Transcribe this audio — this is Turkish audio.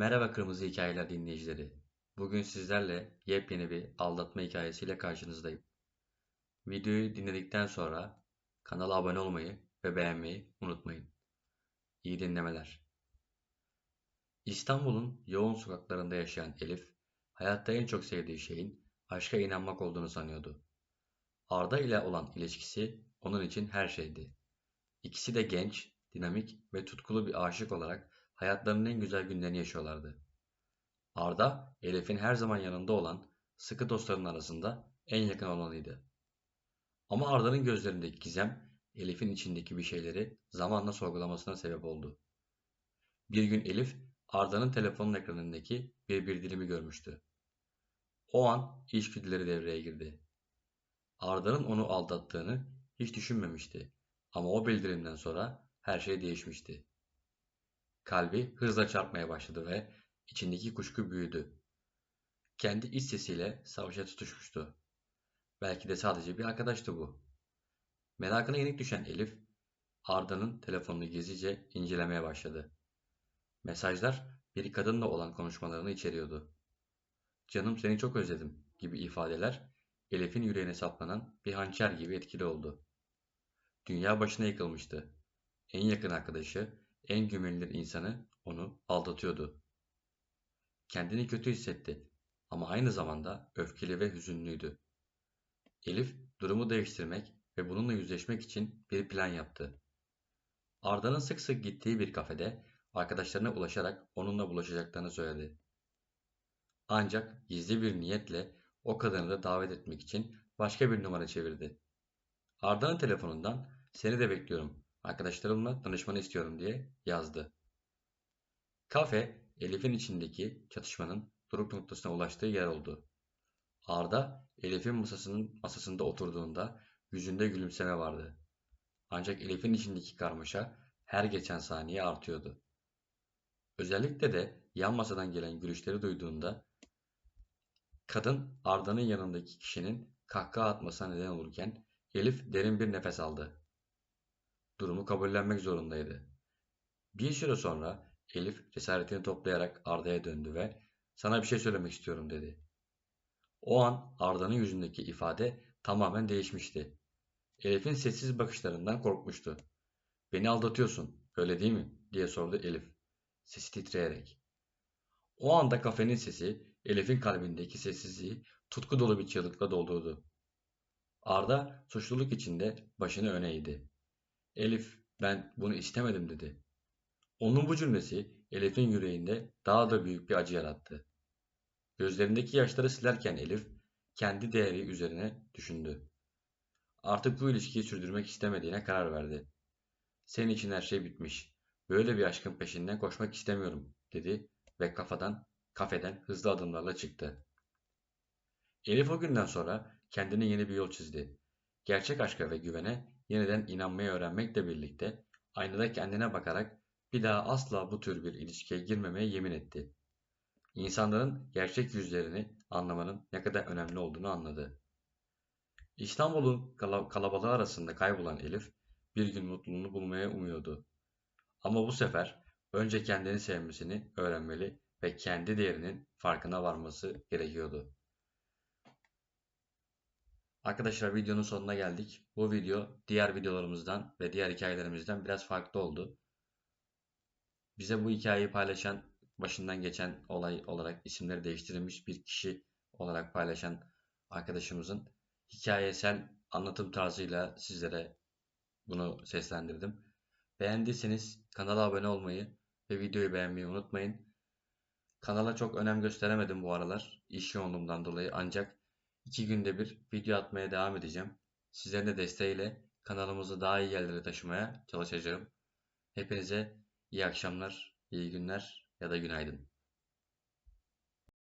Merhaba Kırmızı Hikayeler dinleyicileri. Bugün sizlerle yepyeni bir aldatma hikayesiyle karşınızdayım. Videoyu dinledikten sonra kanala abone olmayı ve beğenmeyi unutmayın. İyi dinlemeler. İstanbul'un yoğun sokaklarında yaşayan Elif, hayatta en çok sevdiği şeyin aşka inanmak olduğunu sanıyordu. Arda ile olan ilişkisi onun için her şeydi. İkisi de genç, dinamik ve tutkulu bir aşık olarak hayatlarının en güzel günlerini yaşıyorlardı. Arda, Elif'in her zaman yanında olan sıkı dostlarının arasında en yakın olanıydı. Ama Arda'nın gözlerindeki gizem, Elif'in içindeki bir şeyleri zamanla sorgulamasına sebep oldu. Bir gün Elif, Arda'nın telefonun ekranındaki bir bildirimi görmüştü. O an içgüdüleri devreye girdi. Arda'nın onu aldattığını hiç düşünmemişti ama o bildirimden sonra her şey değişmişti. Kalbi hızla çarpmaya başladı ve içindeki kuşku büyüdü. Kendi iç sesiyle savaşa tutuşmuştu. Belki de sadece bir arkadaştı bu. Merakına yenik düşen Elif, Arda'nın telefonunu gizlice incelemeye başladı. Mesajlar bir kadınla olan konuşmalarını içeriyordu. Canım seni çok özledim gibi ifadeler Elif'in yüreğine saplanan bir hançer gibi etkili oldu. Dünya başına yıkılmıştı. En yakın arkadaşı, en güvenilir insanı onu aldatıyordu. Kendini kötü hissetti ama aynı zamanda öfkeli ve hüzünlüydü. Elif durumu değiştirmek ve bununla yüzleşmek için bir plan yaptı. Arda'nın sık sık gittiği bir kafede arkadaşlarına ulaşarak onunla bulaşacaklarını söyledi. Ancak gizli bir niyetle o kadını da davet etmek için başka bir numara çevirdi. Arda'nın telefonundan seni de bekliyorum, arkadaşlarımla tanışmanı istiyorum diye yazdı. Kafe, Elif'in içindeki çatışmanın doruk noktasına ulaştığı yer oldu. Arda, Elif'in masasının masasında oturduğunda yüzünde gülümseme vardı. Ancak Elif'in içindeki karmaşa her geçen saniye artıyordu. Özellikle de yan masadan gelen gülüşleri duyduğunda kadın Arda'nın yanındaki kişinin kahkaha atmasına neden olurken Elif derin bir nefes aldı. Durumu kabullenmek zorundaydı. Bir süre sonra Elif cesaretini toplayarak Arda'ya döndü ve sana bir şey söylemek istiyorum dedi. O an Arda'nın yüzündeki ifade tamamen değişmişti. Elif'in sessiz bakışlarından korkmuştu. Beni aldatıyorsun, öyle değil mi? diye sordu Elif, sesi titreyerek. O anda kafenin sesi Elif'in kalbindeki sessizliği tutku dolu bir çığlıkla doldurdu. Arda suçluluk içinde başını öne eğdi. Elif, ben bunu istemedim dedi. Onun bu cümlesi Elif'in yüreğinde daha da büyük bir acı yarattı. Gözlerindeki yaşları silerken Elif kendi değeri üzerine düşündü. Artık bu ilişkiyi sürdürmek istemediğine karar verdi. Senin için her şey bitmiş. Böyle bir aşkın peşinden koşmak istemiyorum dedi ve kafadan kafeden hızlı adımlarla çıktı. Elif o günden sonra kendine yeni bir yol çizdi. Gerçek aşka ve güvene yeniden inanmayı öğrenmekle birlikte aynada kendine bakarak bir daha asla bu tür bir ilişkiye girmemeye yemin etti. İnsanların gerçek yüzlerini anlamanın ne kadar önemli olduğunu anladı. İstanbul'un kalabalığı arasında kaybolan Elif bir gün mutluluğunu bulmaya umuyordu. Ama bu sefer önce kendini sevmesini öğrenmeli ve kendi değerinin farkına varması gerekiyordu. Arkadaşlar videonun sonuna geldik. Bu video diğer videolarımızdan ve diğer hikayelerimizden biraz farklı oldu. Bize bu hikayeyi paylaşan, başından geçen olay olarak isimleri değiştirilmiş bir kişi olarak paylaşan arkadaşımızın hikayesel anlatım tarzıyla sizlere bunu seslendirdim. Beğendiyseniz kanala abone olmayı ve videoyu beğenmeyi unutmayın. Kanala çok önem gösteremedim bu aralar iş yoğunluğumdan dolayı ancak iki günde bir video atmaya devam edeceğim. Sizlerin de desteğiyle kanalımızı daha iyi yerlere taşımaya çalışacağım. Hepinize iyi akşamlar, iyi günler ya da günaydın.